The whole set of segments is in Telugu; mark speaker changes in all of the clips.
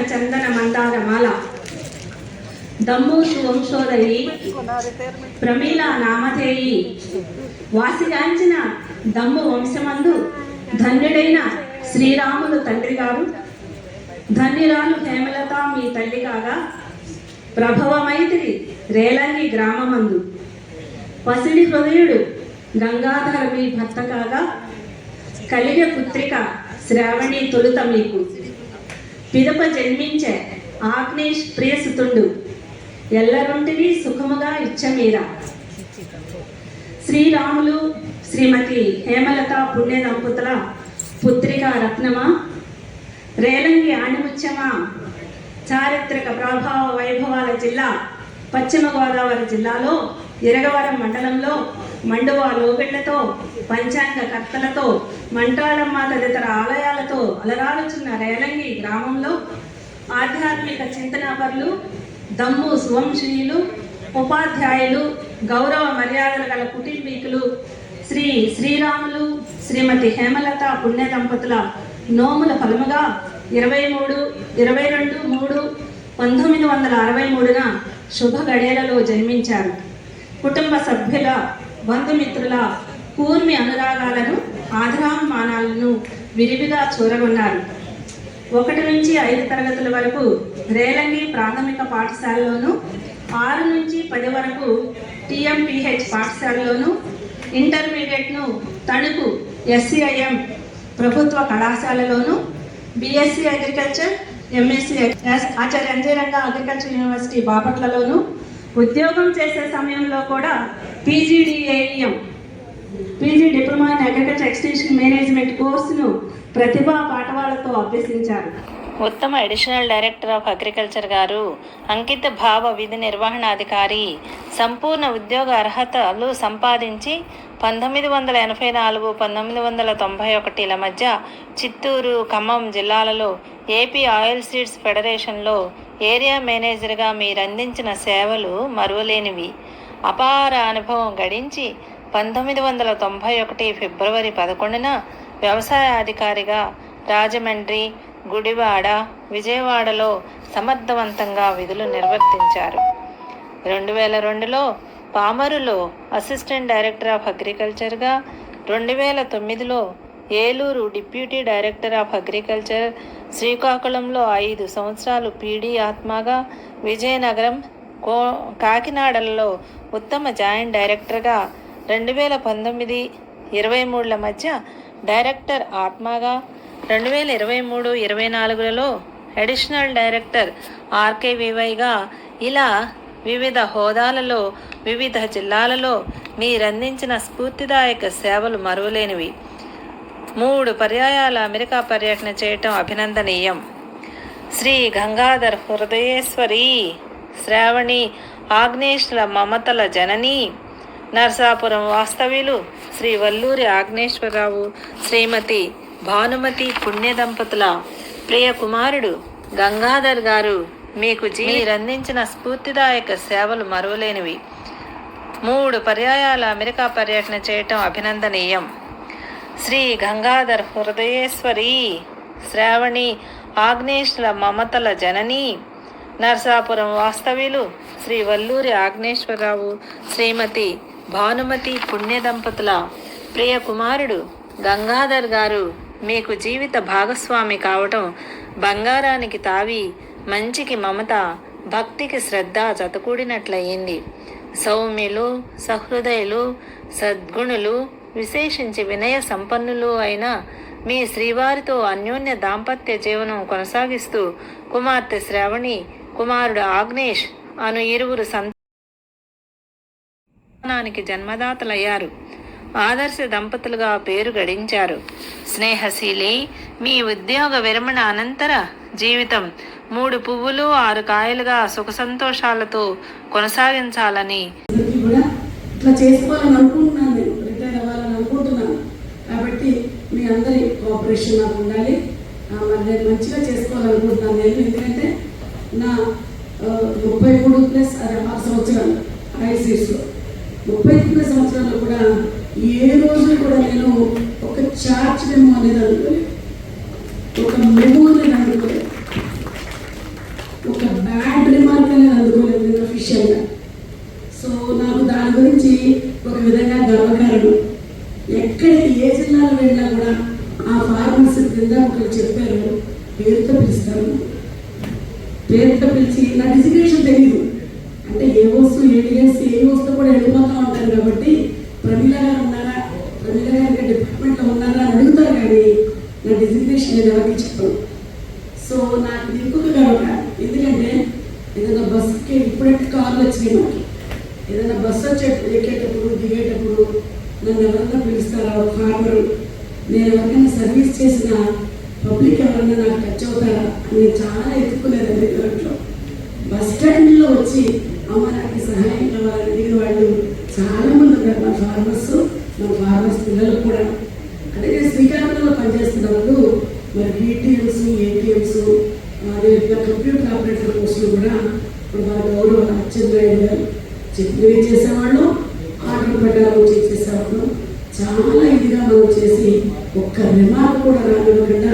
Speaker 1: చందన మందార మాల. దమ్మూసు వంశోదరి ప్రమీల నామధేయి. వాసిగాంచిన దమ్ము వంశమందు ధన్యుడైన శ్రీరాములు తండ్రి గారు. ధన్యురాలు హేమలత మీ తల్లి కాగా ప్రభవమైతిరి రేలంగి గ్రామమందు. పసిడి హృదయుడు గంగాధర మీ భర్త కాగా కలిగ పుత్రిక శ్రావణి తొలుత మీకు. పిదప జన్మించే ఆగ్నేష్ ప్రియసుతుండు. ఎల్లరుంటిని సుఖముగా ఇచ్చమీరా. శ్రీరాములు శ్రీమతి హేమలత పుణ్య దంపతుల పుత్రిక రత్నమా? రేలంగి ఆణిముత్యమా? చారిత్రక ప్రభావ వైభవాల జిల్లా పశ్చిమ గోదావరి జిల్లాలో ఇరగవరం మండలంలో మండవ లోబిళ్ళతో పంచాంగ కర్తలతో మంటాళమ్మ తదితర ఆలయాలతో అలరాలుచున్న రేలంగి గ్రామంలో ఆధ్యాత్మిక చింతనాపరులు దమ్ము సువంశీయులు ఉపాధ్యాయులు గౌరవ మర్యాదలు గల కుటుంబీకులు శ్రీ శ్రీరాములు శ్రీమతి హేమలత పుణ్య దంపతుల నోముల ఫలముగా ఇరవై మూడు ఇరవై రెండు మూడు పంతొమ్మిది వందల అరవై మూడున శుభ గడియలలో జన్మించారు. కుటుంబ సభ్యుల బంధుమిత్రుల కూర్మి అనురాగాలను ఆదరామానాలను విరివిగా చూరగొన్నారు. ఒకటి నుంచి ఐదు తరగతుల వరకు రేలంగి ప్రాథమిక పాఠశాలలోను ఆరు నుంచి పది వరకు టిఎంపిహెచ్ పాఠశాలలోను ఇంటర్మీడియట్ను తణుకు ఎస్సిఐఎం ప్రభుత్వ కళాశాలలోను BSc agriculture MSc Acharya అంజయరంగ agriculture university బాపట్లలోను ఉద్యోగం చేసే సమయంలో కూడా PGDAEM. PG diploma in agriculture extension management కోర్సును ప్రతిభా పాఠవాలతో అభ్యసించారు.
Speaker 2: ఉత్తమ అడిషనల్ డైరెక్టర్ ఆఫ్ అగ్రికల్చర్ గారు అంకిత భావ విధి నిర్వహణాధికారి సంపూర్ణ ఉద్యోగ అర్హతలు సంపాదించి పంతొమ్మిది వందల ఎనభై నాలుగు పంతొమ్మిది వందల తొంభై ఒకటిల మధ్య చిత్తూరు ఖమ్మం జిల్లాలలో ఏపీ ఆయిల్ సీడ్స్ ఫెడరేషన్లో ఏరియా మేనేజర్గా మీరందించిన సేవలు మరువలేనివి. అపార అనుభవం గడించి పంతొమ్మిది వందల తొంభై ఒకటి ఫిబ్రవరి పదకొండున వ్యవసాయ అధికారిగా రాజమండ్రి గుడివాడ విజయవాడలో సమర్థవంతంగా విధులు నిర్వర్తించారు. రెండు వేల రెండులో పామరులో అసిస్టెంట్ డైరెక్టర్ ఆఫ్ అగ్రికల్చర్గా రెండు వేల తొమ్మిదిలో Eluru deputy director of agriculture శ్రీకాకుళంలో ఐదు సంవత్సరాలు పీడీ ఆత్మగా విజయనగరం కో కాకినాడలలో ఉత్తమ జాయింట్ డైరెక్టర్గా రెండు వేల పంతొమ్మిది ఇరవై మూడుల మధ్య డైరెక్టర్ ఆత్మగా రెండు వేల ఇరవై మూడు ఇరవై నాలుగులలో అడిషనల్ డైరెక్టర్ ఆర్కేవివైగా ఇలా వివిధ హోదాలలో వివిధ జిల్లాలలో మీరందించిన స్ఫూర్తిదాయక సేవలు మరువలేనివి. మూడు పర్యాయాల అమెరికా పర్యటన చేయటం అభినందనీయం. శ్రీ గంగాధర్ హృదయేశ్వరి శ్రావణి ఆగ్నేష్ల మమతల జనని. నర్సాపురం వాస్తవ్యులు శ్రీ వల్లూరి ఆగ్నేశ్వరరావు శ్రీమతి భానుమతి పుణ్య దంపతుల ప్రియ కుమారుడు గంగాధర్ గారు మీకు జీ స్ఫూర్తిదాయక సేవలు మరువలేనివి. మూడు పర్యాయాల అమెరికా పర్యటన చేయటం అభినందనీయం. శ్రీ గంగాధర్ హృదయేశ్వరి శ్రావణి ఆగ్నేష్ల మమతల జనని. నరసాపురం వాస్తవ్యులు శ్రీ వల్లూరి ఆగ్నేశ్వరరావు శ్రీమతి భానుమతి పుణ్య దంపతుల ప్రియ కుమారుడు గంగాధర్ గారు మీకు జీవిత భాగస్వామి కావటం బంగారానికి తావి మంచికి మమత భక్తికి శ్రద్ధ జతకూడినట్లయింది. సౌమ్యులు సహృదయులు సద్గుణులు విశేషించి వినయ సంపన్నులు అయిన మీ శ్రీవారితో అన్యోన్య దాంపత్య జీవనం కొనసాగిస్తూ కుమార్తె శ్రావణి కుమారుడు ఆగ్నేష్ అను ఇరువురు సంతానానికి జన్మదాతలయ్యారు. ఆదర్శ దంపతులుగా పేరు గడించారు. స్నేహశీలి మీ ఉద్యోగ విరమణ అనంతర జీవితం మూడు పువ్వులు ఆరు కాయలుగా సుఖ సంతోషాలతో కొనసాగించాలని
Speaker 3: ఇట్లా చేసుకోవాలని అనుకుంటున్నాను నేను. రిటైర్ అవ్వాలని అనుకుంటున్నాను. కాబట్టి మీ అందరి కోఆపరేషన్ నాకు ఉండాలి. మరి నేను మంచిగా చేసుకోవాలనుకుంటున్నాను నేను. ఎందుకంటే నా ముప్పై మూడు ప్లస్ ఆ సంవత్సరాలు ఐసీఎస్లో. ముప్పై తొమ్మిది సంవత్సరాల్లో కూడా ఏ రోజు కూడా నేను ఒక చార్జ్ మెమో అనేది అనుకోలేదు. ఒక మెమో అనేది అనుకోలేదు. ఒక బ్యాడ్ రిమార్క్ అనేది అందుకోలేదు నేను అఫీషియల్గా సో నాకు దాని గురించి ఒక విధంగా గర్వకారణం. ఎక్కడ ఏ జిల్లాలో వెళ్ళినా కూడా ఆ ఫార్మసీ కింద ఒకరు చెప్పారు పేరుతో పిలుస్తారు పేరుతో పిలిచి నా డిజిగ్నేషన్ తెలియదు అంటే ఏ వస్తువు ఏడిఎస్ ఏ వస్తువు కూడా వెళ్ళిపోతూ ఉంటారు కాబట్టి ప్రమీల గారు ఉన్నారా? ప్రమీల గారి డిపార్ట్మెంట్లో ఉన్నారా అని అడుగుతారు కానీ నా డిజిగ్నేషన్ నేను ఎవరికి చెప్పను. సో నాకు ఇది ఇంకొక గర్వ ఎందుకంటే ఏదైనా బస్సుకి ఇప్పుడంటే కార్లు వచ్చినాయి నాకు. ఏదైనా బస్సు వచ్చే ఎక్కేటప్పుడు దిగేటప్పుడు నన్ను ఎవరన్నా పిలుస్తారా? ఒక ఫార్మర్ నేను ఎవరికైనా సర్వీస్ చేసిన పబ్లిక్ ఎవరన్నా నాకు టచ్ అవుతారా? నేను చాలా ఎత్తుకునేదండి దాంట్లో బస్ స్టాండ్లో వచ్చి అమ్మ నాకు సహాయం కావాలని అడిగిన వాళ్ళు చాలామంది ఉన్నారు. మా ఫార్మర్స్ మా ఫార్మర్స్ పిల్లలు కూడా. అంటే శ్రీకాకుళంలో పనిచేస్తున్న వాళ్ళు మరి బీటీఎంస్ ఏటీఎంస్ అదేవిధంగా కంప్యూటర్ ఆపరేటర్ కోర్సులు కూడా ఇప్పుడు మన గౌరవ అచ్చెన్నాయుడు గారు చెప్పినవి చేసేవాళ్ళు ఆర్డర్ ప్రకారం చేసేసేవాళ్ళు. చాలా ఇదిగా మనం చేసి ఒక్క రిమార్క్ కూడా రానివ్వకుండా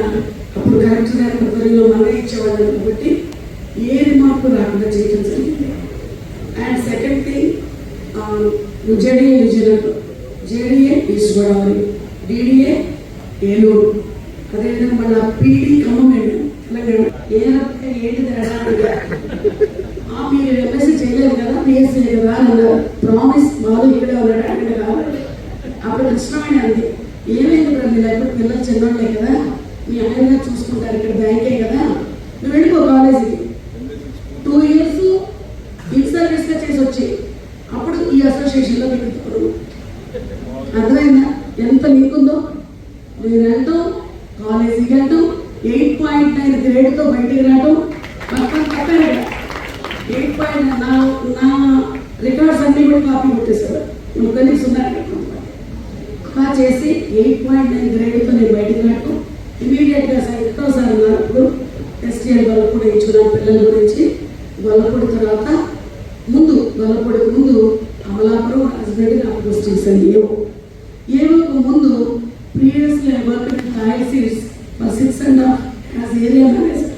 Speaker 3: అప్పుడు కరెక్ట్ గారి ఆధ్వర్యంలో మళ్ళీ ఇచ్చేవాళ్ళం కాబట్టి ఏ రిమార్క్ రాకుండా చేయడం జరిగింది. And second thing JDA Vizianagaram JDA East Godavari DDA Eluru. అదేవిధంగా మళ్ళీ పీడీ ఖమ్మం వెళ్ళాం తెలంగాణ. ఏ రకంగా ఏంటి తేడా ఆ మీరు ఎంఎస్సీ చేయలేదు కదా పిఎస్సీ కదా ప్రామిస్ మాధవ్ ఇక్కడ ఉన్నాడు? అక్కడ కావాలి అప్పుడు కష్టమైన అంది ఏమైంది ఇప్పుడు మీరు ఎప్పుడు పిల్లలు చిన్నోళ్ళే కదా? మీ ఆయన చూసుకుంటారు ఇక్కడ బ్యాంకే కదా నువ్వు వెళ్ళిపో కాలేజీకి టూ ఇయర్స్ ఇన్ సర్వీస్గా చేసి వచ్చి అప్పుడు ఈ అసోసియేషన్లో పెట్టుకోరు అర్థమైందా ఎంత లింక్ ఉందో నేను వెళ్ళటం కాలేజీకి వెళ్ళటం ఎయిట్ పాయింట్ నైన్ గ్రేడ్తో బయటికి రావటం పక్కన పక్కన ఎయిట్ పాయింట్ నా నా రికార్డ్స్ అన్నీ కూడా కాపీ కొట్టేశారు ముగ్గురు ఉన్నారు అలా చేసి ఎయిట్ పాయింట్ నైన్ గ్రేడ్తో నేను బయటకు రావటం. ఇమీడియట్గా సార్ సార్ అన్నారు అప్పుడు ఎస్టీఎల్ గొల్లపూడి ఇచ్చుకున్నాను పిల్లల గురించి గొల్లపూడి తర్వాత ముందు గొల్లపూడికి ముందు అమలాపురం హస్బెండ్ నాకు పోస్టింగ్స్ చేశాను ఏవో. ఏవోకు ముందు previously I work with Thai for six and half as area manager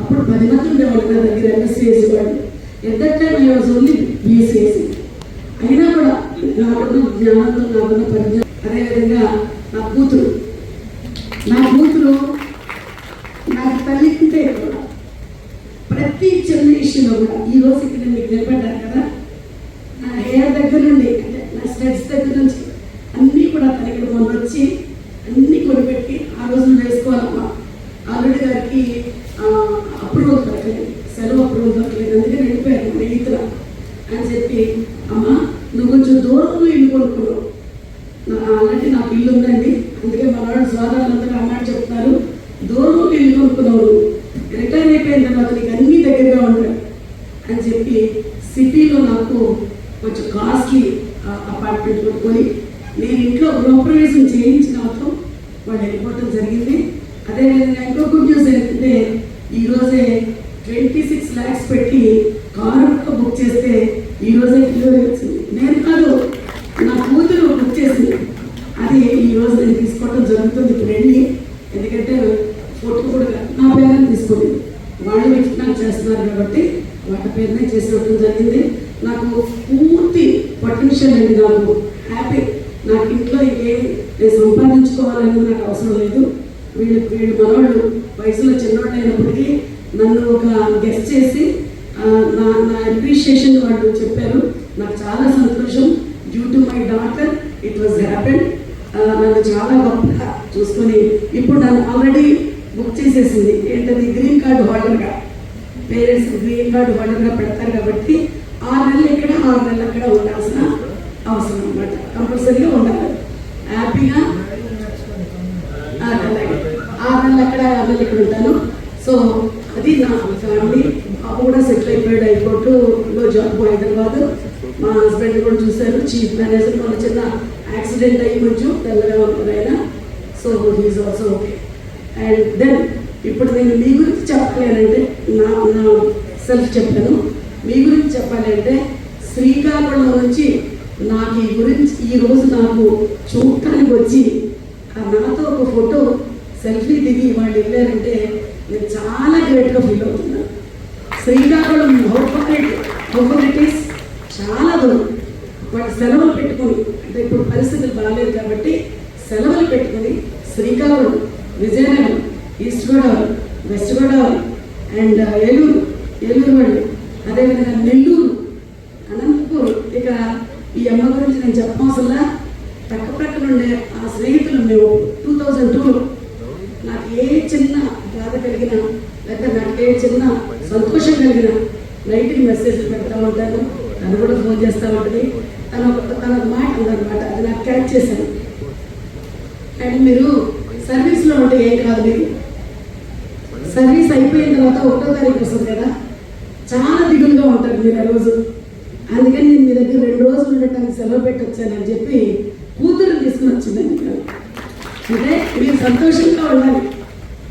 Speaker 3: అప్పుడు పది మంది ఉండేవాళ్ళు నా దగ్గర ఎంఎస్సీ వేసేవాళ్ళు at that time I was only BSc అయినా కూడా నాకున్న జ్ఞానంతో నాకున్న పరిచయం. అదేవిధంగా నా కూతురు. నా కూతురు నాకు తల్లి కంటే కూడా ప్రతి చిన్న విషయంలో కూడా ఈ రోజు ఇక్కడ మీకు నిలబడ్డారు కదా నా హెయిర్ దగ్గర నుండి అంటే నా స్టెప్స్ దగ్గర నుంచి అన్నీ కూడా తన ఇక్కడ మొన్న వచ్చి అన్నీ కొనిపెట్టి ఆ రోజు వేసుకోవాలమ్మా ఆల్రెడీ గారికి అప్రూవల్ దొరకలేదు సెలవు అప్రూవల్ దొరకలేదు అందుకని వెళ్ళిపోయారు మన ఈతల అని చెప్పి అమ్మా నువ్వు కొంచెం దూరంలో ఇల్లు కొనుక్కున్నావు అలాంటి నాకు ఇల్లు ఉందండి అందుకే మన వాళ్ళు సోదరులందరూ అన్నట్టు చెప్తున్నారు దూరంలో ఇల్లు కొనుక్కున్నావు నువ్వు రిటైర్ అయిపోయిన తర్వాత నీకు అన్నీ దగ్గరగా ఉంటాయి అని చెప్పి సిటీలో నాకు కొంచెం కాస్ట్లీ అపార్ట్మెంట్ కొనుక్కొని నేను ఇంట్లో గృహప్రవేశం చేయించిన అవసరం వాళ్ళు వెళ్ళిపోవడం జరిగింది. అదేవిధంగా ఇంకో గుడ్ న్యూస్ ఏంటంటే ఈరోజే ట్వంటీ సిక్స్ ల్యాక్స్ పెట్టి కారు బుక్ చేస్తే ఈ రోజే డెలివరీ వచ్చింది. నేను కాదు నా కూతురు బుక్ చేసింది. అది ఈ నేను తీసుకోవడం జరుగుతుంది ఇప్పుడు వెళ్ళి. ఎందుకంటే ఫోటో కూడా నా పేరుని తీసుకోండి వాళ్ళు విజ్ఞానం చేస్తున్నారు కాబట్టి వాటి పేరునే చేసినట్టు జరిగింది. నాకు పూర్తి పొటెన్షియల్ అండి నాకు. హ్యాపీ నాకు ఇంట్లో ఇంకేం నేను సంపాదించుకోవాలని నాకు అవసరం లేదు. వీళ్ళు వీళ్ళు మనవాళ్ళు వయసులో చిన్నవాళ్ళు అయినప్పటికీ నన్ను ఒక గెస్ట్ చేసి నా నా అప్రిషియేషన్ వాళ్ళు చెప్పారు. నాకు చాలా సంతోషం. Due to my daughter it was happen నన్ను చాలా గొప్పగా చూసుకొని ఇప్పుడు నన్ను ఆల్రెడీ బుక్ చేసేసింది. ఏంటది? గ్రీన్ కార్డు హోల్డర్గా పేరెంట్స్ గ్రీన్ కార్డు హోల్డర్గా పెడతారు కాబట్టి ఆరు నెలలు ఇక్కడ ఆరు నెలలు అక్కడ ఉండాల్సిన అవసరం అనమాట కంపల్సరీగా ఉండాలి. హ్యాపీగా ఆరు నెలలు ఆరు నెలలు అక్కడ ఆరు నెలలు ఇక్కడ ఉంటాను. సో అది నా ఫ్యామిలీ పాప కూడా సెటిల్ అయిపోయాడు హైకోర్టులో జాబ్ హైదరాబాద్ మా హస్బెండ్ కూడా చూశారు చీఫ్ మేనేజర్ మన చిన్న యాక్సిడెంట్ అయ్యి కొంచెం తెల్లగా ఉన్నారు ఆయన so he is also okay and then ఇప్పుడు నేను మీ గురించి చెప్పలేనంటే నా నా సెల్ఫ్ చెప్పాను మీ గురించి చెప్పాలంటే శ్రీకాకుళం నుంచి నాకు ఈ గురించి ఈ రోజు నాకు చూడటానికి వచ్చి ఆ నాతో ఒక ఫోటో సెల్ఫీ దిగి వాళ్ళు వెళ్ళారంటే నేను చాలా గ్రేట్గా ఫీల్ అవుతున్నాను. శ్రీకాకుళం హౌపరేట్ హౌపరేటిస్ చాలా దూరం. వాటి సెలవులు పెట్టుకుని అంటే ఇప్పుడు పరిస్థితులు బాగాలేదు కాబట్టి సెలవులు పెట్టుకుని Srikakulam Vizianagaram east Godavari west Godavari and Eluru Eluru వాళ్ళు అదేవిధంగా నెల్లూరు అనంతపూర్ ఇక ఈ అమ్మ గురించి నేను చెప్పవసల్లా పక్క పక్కన ఉండే ఆ స్నేహితులు మేము టూ థౌజండ్ టూలో. నాకు ఏ చిన్న బాధ కలిగిన లేకపోతే నాకు ఏ చిన్న సంతోషం కలిగిన నైట్కి మెసేజ్ పెడతా ఉంటాను. తను కూడా ఫోన్ చేస్తూ ఉంటుంది. తన తన మాట ఉందన్నమాట. అది నాకు క్యాచ్ చేశాను. అండ్ మీరు సర్వీస్లో ఉంటే ఏం కాదు మీరు. సర్వీస్ అయిపోయిన తర్వాత ఒకటో తారీఖు వస్తుంది కదా. చాలా దిగులుగా ఉంటారు మీరు ఆ రోజు. అందుకని నేను మీ దగ్గర రెండు రోజులు ఉండటానికి సెలవు పెట్టొచ్చానని చెప్పి కూతురు తీసుకుని వచ్చిందండి అంటే మీరు సంతోషంగా ఉండాలి.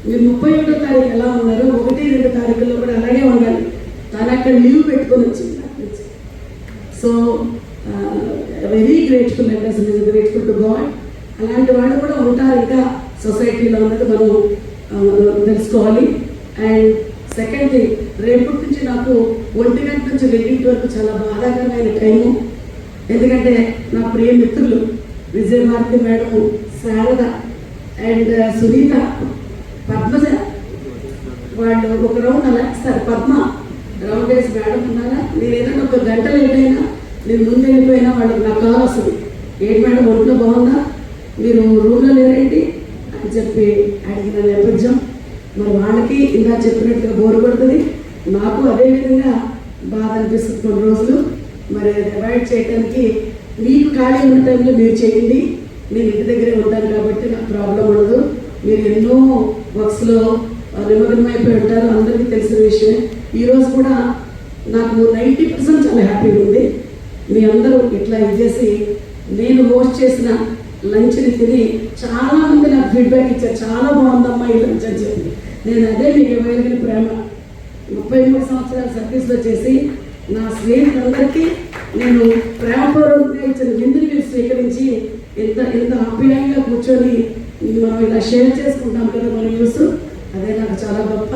Speaker 3: మీరు ముప్పై ఒకటో తారీఖు ఎలా ఉన్నారో? ఒకటి రెండు తారీఖుల్లో కూడా అలాగే ఉండాలి. తను అక్కడ లీవ్ పెట్టుకొని వచ్చింది సో వెరీ గ్రేట్ఫుల్ అండి అసలు ఇస్ గ్రేట్ఫుల్ టు గాడ్. అలాంటి వాళ్ళు కూడా ఉంటారు ఇంకా సొసైటీలో ఉన్నది మనం మనం తెలుసుకోవాలి. అండ్ సెకండ్ థింగ్ రేపటి నుంచి నాకు ఒంటి గంట నుంచి రెండింటి వరకు చాలా బాధాకరమైన టైము ఎందుకంటే నా ప్రియ మిత్రులు Vijayabharathi madam Sharada and uh, Sunitha Padmaja వాళ్ళు ఒక రౌండ్ అలా సార్ పద్మ రౌండ్ వేసి మేడం ఉన్నారా? నేను ఏదైనా ఒక గంట లేట్ అయినా నేను ముందు వెళ్ళిపోయినా వాళ్ళకి నాకు కాల్ వస్తుంది. ఏంటి మేడం ఒంట్లో బాగుందా? మీరు రూమ్లో లేరేంటి? అని చెప్పి అడిగిన నేపథ్యం. మరి వాళ్ళకి ఇలా చెప్పినట్టుగా బోరు కొడుతుంది. నాకు అదే విధంగా బాధ అనిపిస్తుంది కొన్ని రోజులు. మరి అది అవాయిడ్ చేయడానికి మీకు ఖాళీ ఉన్న టైంలో మీరు చేయండి. నేను ఇంటి దగ్గరే ఉంటాను కాబట్టి నాకు ప్రాబ్లం ఉండదు. మీరు ఎన్నో వర్క్స్లో నిమగ్నమైపోయి ఉంటారు. అందరికీ తెలిసిన విషయమే. ఈరోజు కూడా నాకు నైంటీ పర్సెంట్ చాలా హ్యాపీగా ఉంది. మీ అందరూ ఇట్లా ఇది చేసి నేను హోస్ట్ చేసిన లంచ్ని తిని చాలా మంది నాకు ఫీడ్బ్యాక్ ఇచ్చారు. చాలా బాగుందమ్మా ఈ లంచ్ అని చెప్పి. నేను అదే మీకు ఇవ్వగలిగిన ప్రేమ. ముప్పై మూడు సంవత్సరాల సర్వీస్లో చేసి నా స్నేహితులందరికీ నేను ప్రేమపూర్వకంగా ఇచ్చిన విందుని మీరు స్వీకరించి ఎంత ఎంత ఆప్యాయంగా కూర్చొని మనం ఇలా షేర్ చేసుకుంటాం కదా మన న్యూస్ అదే నాకు చాలా గొప్ప